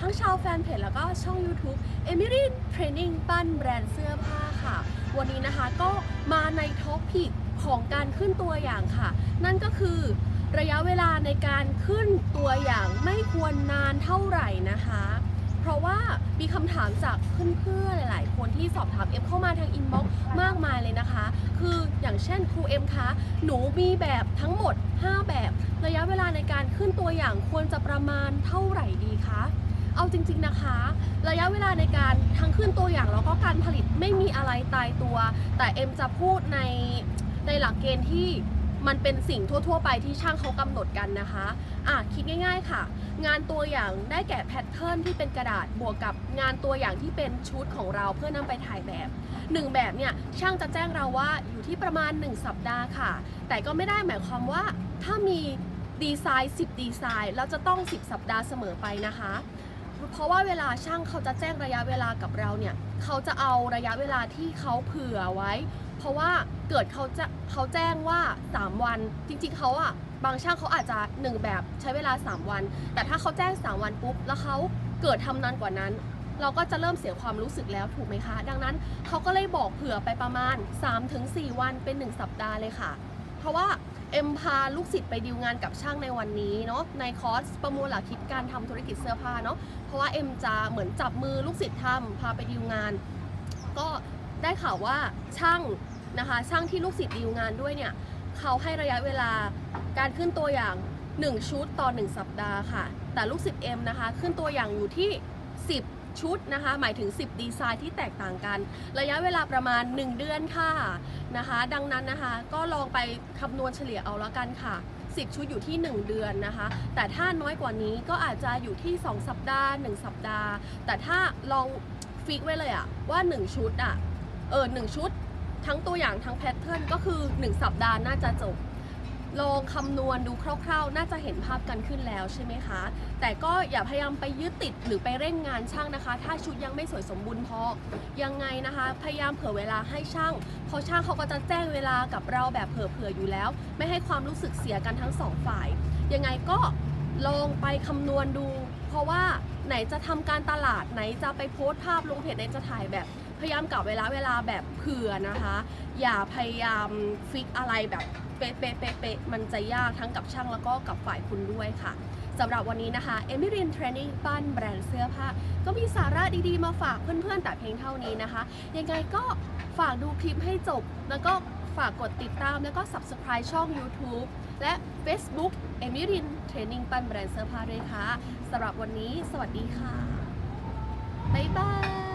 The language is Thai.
ทั้งชาวแฟนเพจแล้วก็ช่อง YouTube e m i r y Training ปั้นแบรนด์เสื้อผ้าค่ะ วันนี้นะคะก็มาในท็อปพิกของการขึ้นตัวอย่างค่ะ นั่นก็คือระยะเวลาในการขึ้นตัวอย่างไม่ควรนานเท่าไหร่นะคะ เพราะว่ามีคำถามจากเพื่อนๆหลาย ๆ คนที่สอบถามเอฟเข้ามาทางอินบ็อกซ์มากมายเลยนะคะ คืออย่างเช่นครูเอ็มคะหนูมีแบบทั้งหมด 5 แบบ ระยะเวลาในการขึ้นตัวอย่างควรจะประมาณเท่าไหร่ดีคะ เอาจริง ๆนะคะ ระยะเวลาในการทั้งขึ้นตัวอย่างแล้วก็การผลิตไม่มีอะไรตายตัว แต่เอ็มจะพูดในในหลักเกณฑ์ที่มันเป็นสิ่งทั่ว ๆ ไปที่ช่างเขากำหนดกันนะคะอะคิดง่าย ๆค่ะ งานตัวอย่างได้แก่แพทเทิร์นที่เป็นกระดาษบวกกับงานตัวอย่างที่เป็นชุดของเราเพื่อนำไปถ่ายแบบ 1 แบบเนี่ยช่างจะแจ้งเราว่าอยู่ที่ประมาณ 1 สัปดาห์ค่ะ แต่ก็ไม่ได้หมายความว่าถ้ามีดีไซน์ 10 ดีไซน์ แล้วจะต้อง 10 สัปดาห์เสมอไปนะคะ เพราะว่าเวลาช่างเขาจะแจ้งระยะเวลากับเราเนี่ยเขาจะเอาระยะเวลาที่เขาเผื่อไว้ เพราะว่าเกิดเขาจะเขาแจ้งว่า 3 วัน จริงๆเขาอะบางช่างเขาอาจจะ 1 แบบใช้เวลา 3 วัน แต่ถ้าเขาแจ้ง 3 วันปุ๊บแล้วเขาเกิดทำนานกว่านั้น เราก็จะเริ่มเสียความรู้สึกแล้วถูกไหมคะ ดังนั้นเขาก็เลยบอกเผื่อไปประมาณ 3-4 วันเป็น 1 สัปดาห์เลยค่ะ เพราะว่าเอ็มพาลูกศิษย์ไปดีลงานกับช่างในวันนี้เนาะในคอร์สประมวลหลักคิดการทำธุรกิจเสื้อผ้าเนาะเพราะว่าเอ็มจะเหมือนจับมือลูกศิษย์ทำพาไปดีลงาน ก็ได้ข่าวว่าช่างนะคะช่างที่ลูกศิษย์ดีลงานด้วยเนี่ยเขาให้ระยะเวลาการขึ้นตัวอย่าง 1 ชุดต่อ 1 สัปดาห์ค่ะ แต่ลูกศิษย์เอ็มนะคะ ขึ้นตัวอย่างอยู่ที่ 10 ชุดนะคะ หมายถึง 10 ดีไซน์ที่แตกต่างกัน ระยะเวลาประมาณ 1 เดือนค่ะนะคะ ดังนั้นนะคะก็ลองไปคำนวณเฉลี่ยเอาละกันค่ะ 10 ชุดอยู่ที่ 1 เดือนนะคะ แต่ถ้าน้อยกว่านี้ก็อาจจะอยู่ที่ 2 สัปดาห์ 1 สัปดาห์ แต่ถ้าลองฟิกไว้เลยอะว่า 1 ชุดอะเออหนึ่งชุด ทั้งตัวอย่างทั้งแพทเทิร์นก็คือ 1 สัปดาห์น่าจะจบ ลองคำนวณดูคร่าวๆ น่าจะเห็นภาพกันขึ้นแล้วใช่ไหมคะ แต่ก็อย่าพยายามไปยึดติดหรือไปเร่งงานช่างนะคะ ถ้าชุดยังไม่สวยสมบูรณ์พอ ยังไงนะคะ พยายามเผื่อเวลาให้ช่าง เพราะช่างเขาก็จะแจ้งเวลากับเราแบบเผื่อๆอยู่แล้ว ไม่ให้ความรู้สึกเสียกันทั้งสองฝ่าย ยังไงก็ลองไปคำนวณดู เพราะว่าไหนจะทำการตลาดไหนจะไปโพสต์ภาพลงเพจไหนจะถ่ายแบบ พยายามกลับเวลาเวลาแบบเผื่อนะคะ อย่าพยายามฟิกอะไรแบบเป๊ะเป๊ะเป๊ะเป๊ะมันจะยากทั้งกับช่างแล้วก็กับฝ่ายคุณด้วยค่ะสำหรับวันนี้นะคะเอมิรินเทรนนิ่งปั้นแบรนด์เสื้อผ้า ก็มีสาระดีๆมาฝากเพื่อนๆ แต่เพียงเท่านี้นะคะ ยังไงก็ฝากดูคลิปให้จบ แล้วก็ฝากกดติดตามแล้วก็ subscribe ช่อง YouTube และ Facebook เอมิรินเทรนนิ่งปั้นแบรนด์เสื้อผ้าด้วยค่ะสำหรับวันนี้ สวัสดีค่ะ บ๊ายบาย